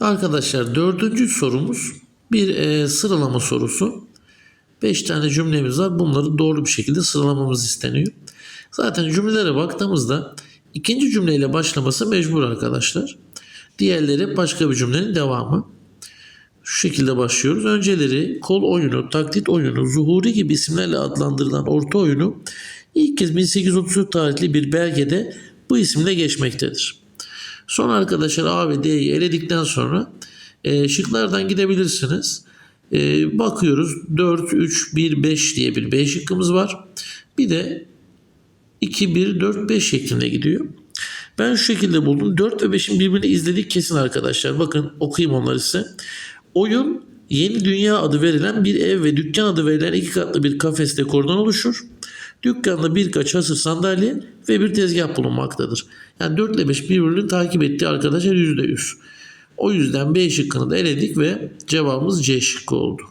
Arkadaşlar dördüncü sorumuz bir e, sıralama sorusu. 5 tane cümlemiz var. Bunları doğru bir şekilde sıralamamız isteniyor. Zaten cümlelere baktığımızda ikinci cümleyle başlaması mecbur arkadaşlar. Diğerleri başka bir cümlenin devamı. Şu şekilde başlıyoruz. Önceleri kol oyunu, taklit oyunu, zuhuri gibi isimlerle adlandırılan orta oyunu ilk kez 1834 tarihli bir belgede bu isimle geçmektedir. Son arkadaşlar A ve D'yi eledikten sonra e, şıklardan gidebilirsiniz. E, bakıyoruz 4, 3, 1, 5 diye bir B şıkkımız var. Bir de 2, 1, 4, 5 şeklinde gidiyor. Ben şu şekilde buldum. 4 ve 5'in birbirini izledik kesin arkadaşlar. Bakın okuyayım onları size. Oyun Yeni Dünya adı verilen bir ev ve dükkan adı verilen iki katlı bir kafes dekorundan oluşur. Dükkanda birkaç hasır sandalye ve bir tezgah bulunmaktadır. Yani 4 ile 5 birbirini takip ettiği arkadaşlar %100. O yüzden B şıkkını da eledik ve cevabımız C şıkkı oldu.